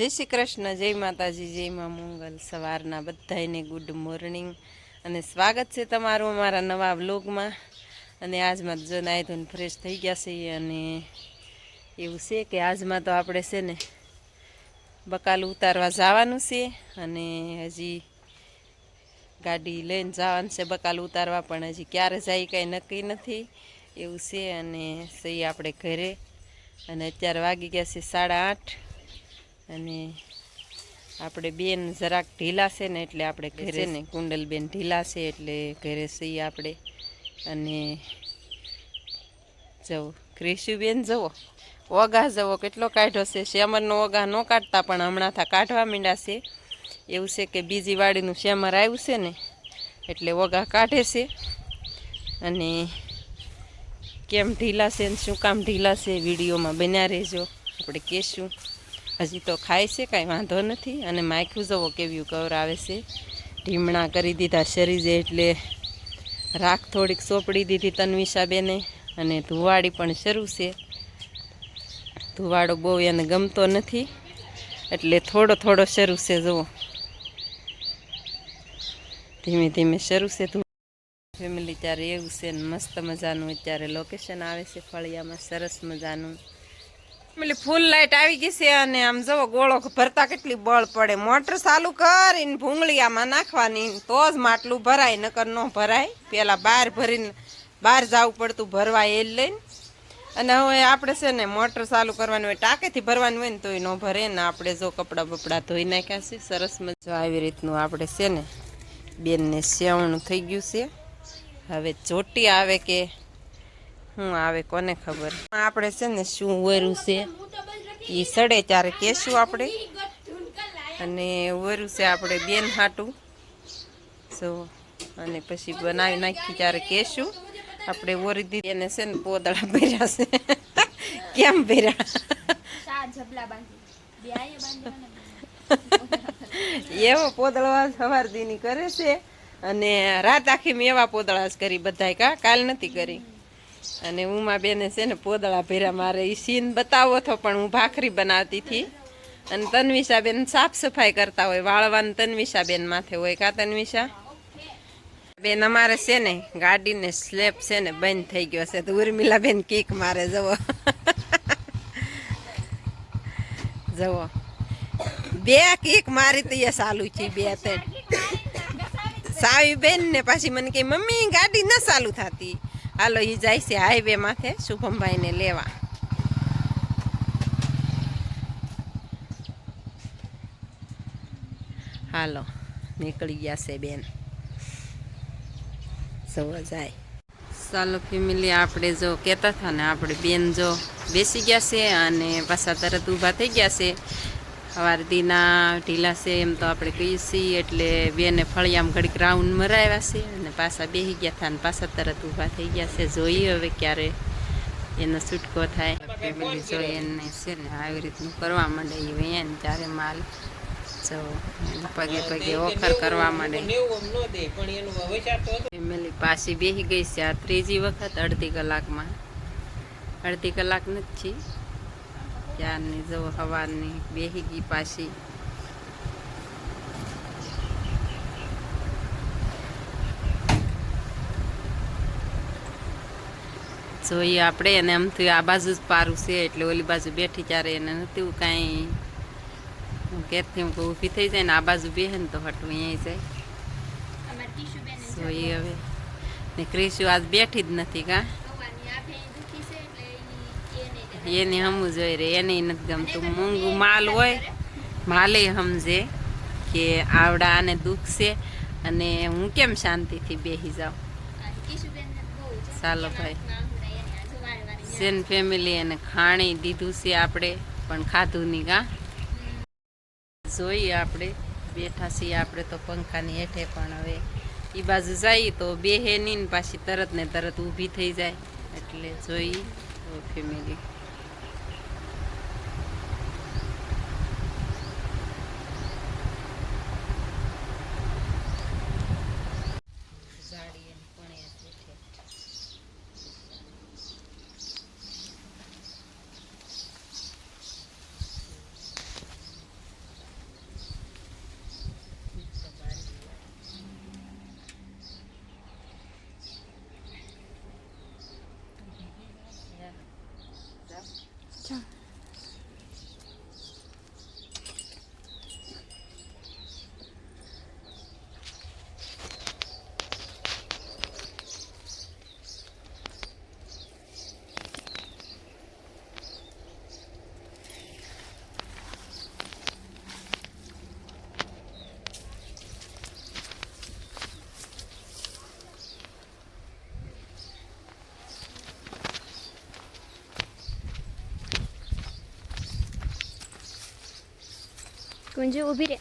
જય શ્રી કૃષ્ણ, જય માતાજી, જય મા મંગલ. સવારના બધાને ગુડ મોર્નિંગ અને સ્વાગત છે તમારું અમારા નવા વ્લોગમાં અને આજમાં જો નાહી ધોઈને ફ્રેશ થઈ ગયા છે અને એવું છે કે આજમાં તો આપણે છે ને બકાલ ઉતારવા જવાનું છે અને હજી ગાડી લઈને જવાનું છે બકાલ ઉતારવા, પણ હજી ક્યારે જાય કાંઈ નક્કી નથી. એવું છે અને સહી આપણે ઘરે. અને અત્યારે વાગી ગયા છે સાડા આઠ. અને આપણે બેન જરાક ઢીલા છે ને એટલે આપણે ઘરે ને. કુંડલબેન ઢીલા છે એટલે ઘરે સહી આપણે. અને જવો. ક્રિશુબેન જવો. ઓગા જવો. કેટલો કાઢ્યો છે? શ્યામરનો ઓગા ન કાઢતા પણ હમણાં થા કાઢવા માંડ્યા છે. એવું છે કે બીજી વાડીનું શ્યામર આવ્યું છે ને એટલે ઓગા કાઢે છે. અને કેમ ઢીલા છે ને શું કામ ઢીલા છે વિડીયોમાં બન્યા રહેજો. આપણે કહેશું. હજી તો ખાય છે, કાંઈ વાંધો નથી. અને માયખું જવો કેવ્યું કવર આવે છે. ઢીમણા કરી દીધા શરીરે એટલે રાખ થોડીક સોપડી દીધી તન્વિષાબેને અને ધુવાડી પણ શરૂ છે. ધુવાડો બહુ એને ગમતો નથી. એટલે થોડો થોડો શરૂ છે જુઓ ધીમે ધીમે શરૂ છે ધુ ફેમિલી ત્યારે એવું છે મસ્ત મજાનું. અત્યારે લોકેશન આવે છે ફળિયામાં, સરસ મજાનું. એટલે ફૂલ લાઈટ આવી ગઈ છે અને આમ જવો ગોળો ભરતા કેટલી બળ પડે. મોટર ચાલુ કરીને ભૂંગળી આમાં નાખવાની તો જ માટલું ભરાય, નકર ન ભરાય. પહેલાં બહાર ભરીને બહાર જવું પડતું ભરવા એ લઈને. અને હવે આપણે છે ને મોટર ચાલુ કરવાની હોય, ટાંકેથી ભરવાનું હોય ને તોય ન ભરે ને આપણે જો કપડાં બપડા ધોઈ નાખ્યા છે. સરસ મજા આવી રીતનું આપણે છે ને બેનને સેવણું થઈ ગયું છે. હવે ચોટી આવે કે શું આવે કોને ખબર? આપણે છે ને શું વરું છે, એ સડે ત્યારે કહેશું આપણે. અને વરું છે આપણે બેન હાટું. સો અને પછી બનાવી નાખી ત્યારે કહેશું આપણે ઓરી દીધી એને છે ને પોદળા ભર્યા છે. કેમ ભર્યા? એવો પોદળવા સવાર દીની કરે છે. અને રાત આખી મેં એવા પોદળા જ કરી બધાય કા? કાલ નથી કરી. અને ઉમા બેને છે ને પોદળા ભેરા મારે એ સીન બતાવો તો પણ હું ભાખરી બનાવતી હતી. અને તન્વિષાબેન સાફ સફાઈ કરતા હોય, વાળવાનું તન્વિષાબેન માથે હોય કા તન્વિષા? બેન અમારે છે ને ગાડીને સ્લેપ છે ને બંધ થઈ ગયો છે, તો ઉર્મિલા બેન કીક મારે જવો જવો બે કીક મારી તો એ ચાલુ છે, બે ત્રણ. સાવી બેન ને પાછી મને કે મમ્મી, ગાડી ન ચાલુ થતી. હાલો એ જાય છે હાઈવે માથે, શુભમભાઈને લેવા. હાલો, નીકળી ગયા છે બેન. સવા જાય. ચાલો, ફેમિલી, આપણે જો કહેતા હતા ને, આપણે બેન જો બેસી ગયા છે અને પાછા તરત ઊભા થઈ ગયા છે. સવારદીના ઢીલા છે એમ તો આપણે કહીએ છીએ, એટલે બેને ફળિયામાં ઘડીક રાઉન્ડ મરાવ્યા છે અને પાછા બેસી ગયા હતા અને પાછા તરત ઊભા થઈ ગયા છે. જોઈએ હવે ક્યારે એનો છૂટકો થાય. ફેમિલી જોઈએ એને છે ને આવી રીતનું કરવા માંડે એ વૈયા ત્યારે માલ જો પગે પગે ઓખર કરવા માંડે. ફેમિલી પાછી બેસી ગઈ છે આ ત્રીજી વખત અડધી કલાકમાં. અડધી કલાક નથી. ત્યારની જો હવાની બેસી ગઈ પાછી. જોઈએ આપણે એને આમથી આ બાજુ જ પારું છે એટલે ઓલી બાજુ બેઠી ત્યારે એને નથી કાંઈ. કેરથી હું ઊભી થઈ જાય ને આ બાજુ બેહે ને તો હટું અહીંયા જાય. જોઈએ હવે ને ક્રિશુ આજ બેઠી જ નથી કા. એને હમું જોઈએ રે એને નથી ગમતું મૂંગું માલ હોય માલે સમજે કે આવડા આને દુઃખ છે અને હું કેમ શાંતિથી બેસી જાઉં ચાલો ભાઈ સેન ફેમિલી એને ખાણી દીધું છે આપણે પણ ખાધું નહીં કા જોઈએ આપણે બેઠા છીએ આપણે તો પંખાની હેઠે પણ હવે એ બાજુ જઈએ તો બેહે નહીં ને પાછી તરત ને તરત ઊભી થઈ જાય એટલે જોઈ ફેમિલી કુંજુ ઊભી રે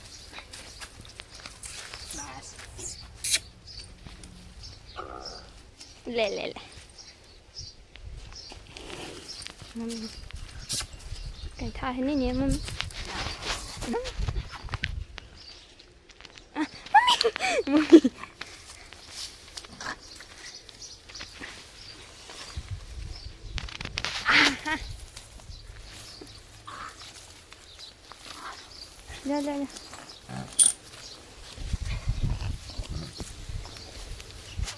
લે લે લે. મમ્મી કઈ થાય નહીં ને મમ્મી મમ્મી. લે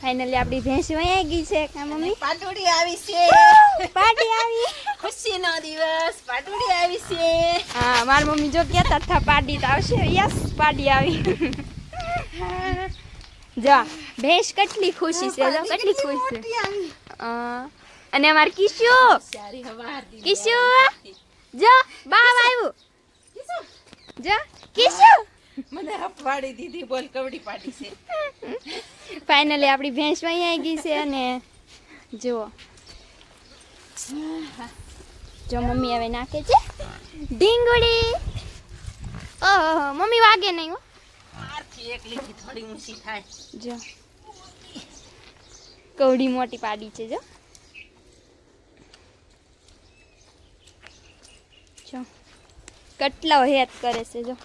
ફાઇનલી આપણી ભેંસ વહી ગઈ છે કા મમ્મી? પાટોડી આવી છે. પાટી આવી. ખુશીનો દિવસ પાટોડી આવી છે. હા માર મમ્મી જો કહેતા હતા પાર્ટી તો આવશે. યસ પાડી આવી. જો ભેંસ કેટલી ખુશી છે જો કેટલી ખુશ છે. અને અમાર કિશુ. કિશુ જો બાવ આવ્યું જો કિશુ મને હફવાડી દીધી બોલ કવડી પાડી છે. ફાઇનલી આપણી ભેંસ વહી આવી ગઈ છે અને જુઓ. જો મમ્મી હવે નાખે છે. ઢીંગુડી ઓહો મમ્મી વાગે નહીં હો. આરથી એક લીટી થોડી ઊંચી થાય. જો. કવડી મોટી પાડી છે જો જો. કેટલા હેત કરે છે જો.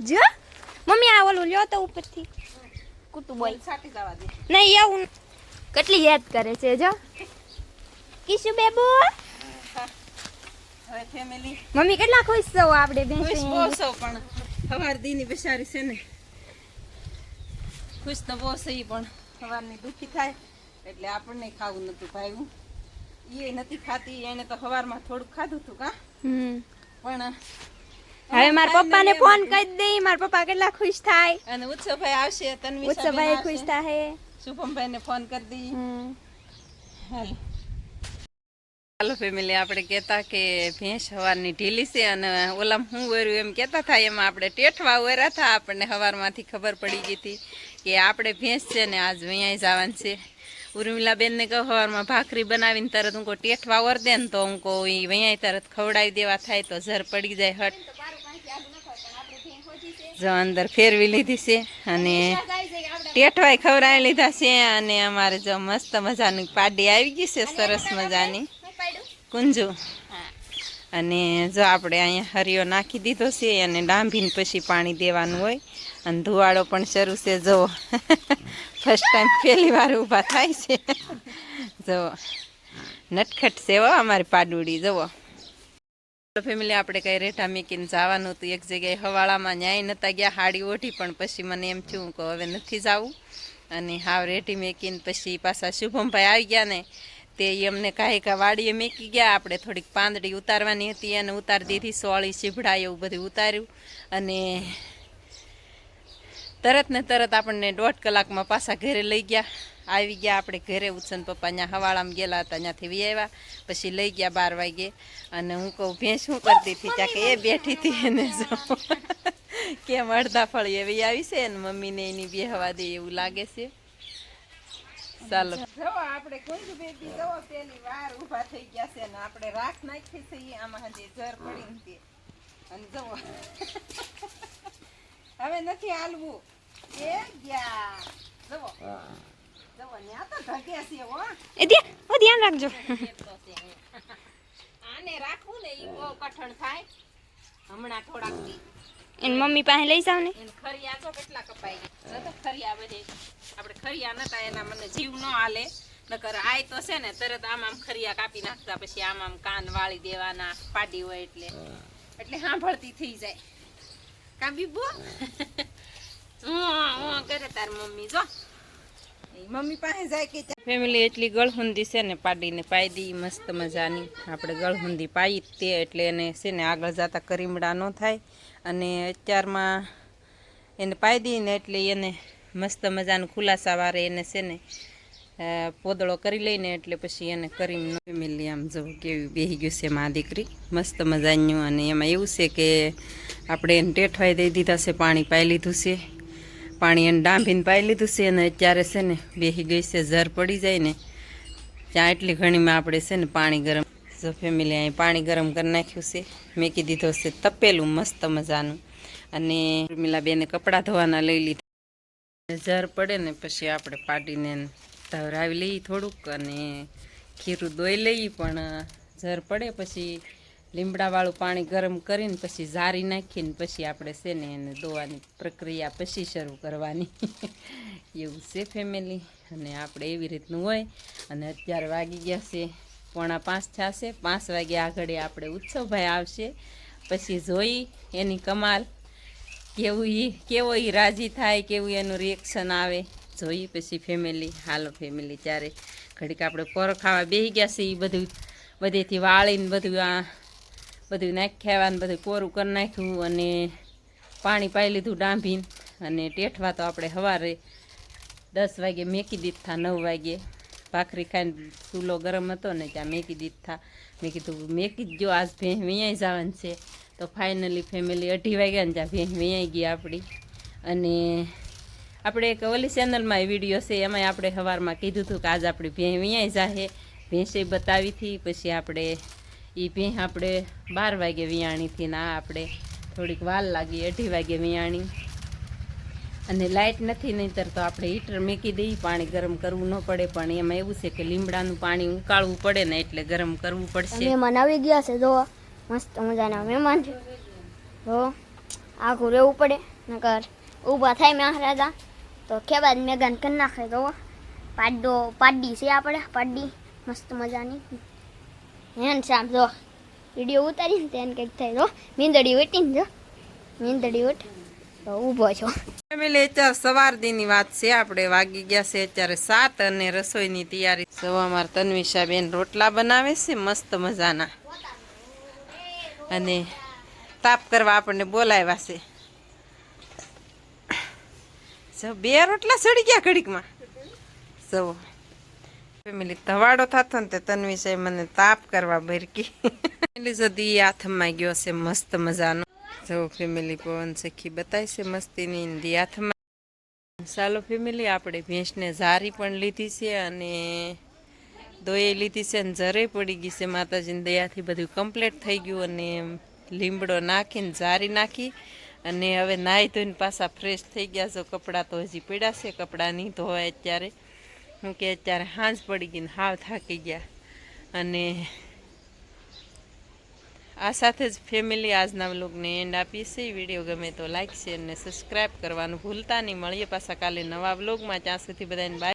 જો. મમ્મી આ ઓલું લ્યો તો ઉપરથી. કુટું બોલ સાટી જવા દે નહીં એવું કેટલી યાદ કરે છે જો. કિશુ બેબુ. હવે ફેમિલી મમ્મી કેટલા ખુશ છો આપણે ખુશ બહુ છો પણ. હવાર દીની બિચારી છે ને. ખુશ તો બહુ છે પણ. હવારની દુખી થાય એટલે આપણને ખાવું નતું ભાઈ એ નથી ખાતી એને તો હવારમાં થોડુંક ખાધું હતું કા? પણ હવે મારા પપ્પાને ફોન કરી દઈ. મારા પપ્પા કેટલા ખુશ થાય. અને ઉત્સવભાઈ આવશે તન્વી ઉત્સવભાઈ ખુશ થાય શુભમભાઈ ને ફોન કરી હાલ. હાલો ફેમિલી આપણે કહેતા કે ભેંસ સવારની ઢીલી છે અને ઓલામ હું વર્યું એમ કહેતા થાય એમાં આપણે ટેઠવા વર્યા હતા. આપણને સવારમાંથી ખબર પડી ગઈ હતી કે આપણે ભેંસ છે ને આજ અહીંયા જવાનું છે. ઉર્મિલાબેનને કહો સવારમાં ભાખરી બનાવીને તરત હું ટેઠવા વર દે ને તો હું કહું વૈયા તરત ખવડાવી દેવા થાય તો ઝર પડી જાય હટ. જો અંદર ફેરવી લીધી છે અને ટેઠવાય ખવડાવી લીધા છે અને અમારે જો મસ્ત મજાની પાડી આવી ગઈ છે સરસ મજાની. કુંજુ. અને જો આપણે અહીંયા હરિયો નાખી દીધો છે અને ડાંભીને પછી પાણી દેવાનું હોય. અને ધુવાડો પણ શરૂ છે, જુઓ. ફર્સ્ટ ટાઈમ પહેલી વાર ઊભા થાય છે. જુઓ. નટખટ છે હો અમારી પાડુડી, જુઓ. ફેમિલી આપણે કંઈ રેઠા મેકીને જવાનું હતું. એક જગ્યાએ હવાળામાં ન્યાય નહોતા ગયા, હાડી ઓઢી, પણ પછી મને એમ થયું કે હવે નથી જવું. અને હાવ રેઠી મેકીને પછી પાછા શુભમભાઈ આવી ગયા ને. તે અમને કાંઈ કા વાડીએ મેકી ગયા. આપણે થોડીક પાંદડી ઉતારવાની હતી અને ઉતારી દીધી સોળી ચીભડા એવું બધું ઉતાર્યું. અને તરત ને તરત આપણને દોઢ કલાકમાં પાછા ઘરે લઈ ગયા. આવી ગયા આપણે ઘરે. ઉત્સન પપ્પા ત્યાં હવાળામાં ગયેલા હતા. ત્યાંથી વી પછી લઈ ગયા બાર વાગે. અને હું કહું, ભેંસ શું કરતી હતી? ત્યાં કે એ બેઠી હતી એને જો. કેમ અડધા ફળી એવી આવી છે ને મમ્મીને એની બેહવા દે એવું લાગે છે. ચાલો. જો આપણે કુંજ બેબી જો પેલી વાર ઊભા થઈ ગયા છે ને આપણે રાખ નાખી છે આમાં હજી જર પડી છે. અને જો હવે નથી હાલવું. એ ગયા. જવો જવો તો છે હો. એ ધ્યાન ઓ ધ્યાન રાખજો. આને રાખવું ને ઈ બહુ કઠણ થાય. હમણાં થોડાક એની મમ્મી પાસે લઈ જાવ ને? ખરિયા તો કેટલા કપાઈ ગયા. તો ખરિયા બધે. આપણે ખરિયા નતા એના મને જીવ ન હાલે. નકર આય તો છે ને તરત આમ આમ ખરિયા કાપી નાખતા પછી આમ આમ કાન વાળી દેવાના પાડી હોય એટલે. એટલે સાંભળતી થઈ જાય. કા બીબુ? હું. કરે તાર મમ્મી જો. મમ્મી પાસે જાય કે ફેમિલી એટલી ગળહુંદી છે ને પાડીને પાઈ દી મસ્ત મજાની. આપણે ગળહુંદી પાઈ તે એટલે એને છે ને આગળ જતા કરીમડા ન થાય. અને અત્યારમાં એને પાઈ દઈને એટલે એને મસ્ત મજાનું ખુલાસા વારે એને છે ને પોદળો કરી લઈને એટલે પછી એને કરીને ફેમિલી આમ જો કેવી બેહી ગયું છે મા દીકરી. મસ્ત મજાનું અને એમાં એવું છે કે આપણે એને ટેઠવાઈ દઈ દીધા છે, પાણી પાઈ લીધું છે. પાણી એને ડાંભીને પાઈ લીધું છે અને અત્યારે છે ને બેસી ગઈ છે, ઝર પડી જાય ને, ત્યાં એટલી ઘણીમાં આપણે છે ને પાણી ગરમ જો ફેમિલી અહીં પાણી ગરમ કરી નાખ્યું છે. મેકી દીધો છે તપેલું, મસ્ત મજાનું. અને ઉર્મિલા બેને કપડાં ધોવાના લઈ લીધા. ઝર પડે ને પછી આપણે પાટીને ધવરાવી લઈએ થોડુંક અને ખીરું દોઈ લઈએ. પણ ઝર પડે પછી લીમડાવાળું પાણી ગરમ કરીને પછી ઝારી નાખીને પછી આપણે છે ને એને ધોવાની પ્રક્રિયા પછી શરૂ કરવાની. એવું છે ફેમિલી અને આપણે એવી રીતનું હોય. અને અત્યારે વાગી ગયા છે. પોણા પાંચ થશે. પાંચ વાગે આગળ આપણે ઉત્સવભાઈ આવશે. પછી જોઈ એની કમાલ. કેવું એ કેવો એ રાજી થાય, કેવું એનું રિએક્શન આવે. જોઈ પછી ફેમિલી હાલો ફેમિલી ત્યારે ઘડીક આપણે પોર ખાવા બેસી ગયા છે એ બધું, બધેથી વાળીને બધું આ, બધું નાખ્યા ને બધું કોરું કરી નાખ્યું અને પાણી પાઈ લીધું ડાંભીને. અને ટેઠવા તો આપણે સવારે દસ વાગે મેકી દીધા, નવ વાગે. ભાખરી ખાઈને ચૂલો ગરમ હતો ને ત્યાં મેકી દીધા મેં કીધું, મેકી જ જો, આજ ભેં વિયાઈ જવાનું છે. તો ફાઇનલી ફેમિલી અઢી વાગ્યા ને ત્યાં ભેં વિયાઈ ગઈ આપણી. અને આપણે એક ઓલી ચેનલમાં એ વીડિયો છે એમાં આપણે સવારમાં કીધું હતું કે આજ આપણી ભેં વિયાઈ જાહે. ભેંસે બતાવી હતી, પછી આપણે એ ભેં આપણે બાર વાગે વિયાણીથી ના આપણે થોડીક વાર લાગી અઢી વાગે વિયાણી. અને લાઇટ નથી, નહીંતર તો આપણે હીટર મેકી દઈએ, પાણી ગરમ કરવું ન પડે. પણ એમાં એવું છે કે લીમડાનું પાણી ઉકાળવું પડે ને એટલે ગરમ કરવું પડશે. મહેમાન આવી ગયા છે, જો. મસ્ત મજાના મહેમાન છે. જો આખું રહેવું પડે, નકર ઊભા થાય મહારાજા. તો ખેબાદ મેગાન કરી નાખે તો પાડો, પાડી છે આપણે, પાડી. મસ્ત મજાની. હેન સામ જો. વીડિયો ઉતારીને તેને કંઈક થાય, જો. મીંદડી વેટીને જો. મીંદડી તો ઊભો છો. ફેમિલી અત્યારે સવાર દીની વાત છે, આપણે વાગી ગયા છે અત્યારે સાત અને રસોઈની તૈયારી. સવામાં તન્વિશા બેન રોટલા બનાવે છે, મસ્ત મજાના. અને તાપ કરવા આપણને બોલાવ્યા છે. બે રોટલા સડી ગયા ઘડીકમાં. જો. ફેમિલી ધવાડો થતો ને તે તન્વિશાએ મને તાપ કરવા ભરકી. ફેમિલી જદી હાથમાં ગયો છે, મસ્ત મજાનો. જો ફેમિલી પવન સખી બતાય છે મસ્તીની હિન્દી હાથમાં ચાલો ફેમિલી આપણે ભેંસને ઝારી પણ લીધી છે અને દોએ લીધી છે અને જરે પડી ગઈ છે. માતાજીની દયાથી બધું કમ્પ્લીટ થઈ ગયું અને લીમડો નાખીને ઝારી નાખી અને હવે નાહી ધોઈને પાછા ફ્રેશ થઈ ગયા છો. કપડાં તો હજી પીડાશે કપડાં નહીં ધોવાય અત્યારે. હું કે અત્યારે હાંજ પડી ગઈ ને હાવ થાકી ગયા. અને આ સાથે જ ફેમિલી આજના વ્લોગને એન્ડ આપીએ છીએ. વીડિયો ગમે તો લાઇક શેર અને સબસ્ક્રાઈબ કરવાનું ભૂલતા નહીં. મળીએ પાછા કાલે નવા વ્લોગમાં ત્યાં સુધી બધાને બાય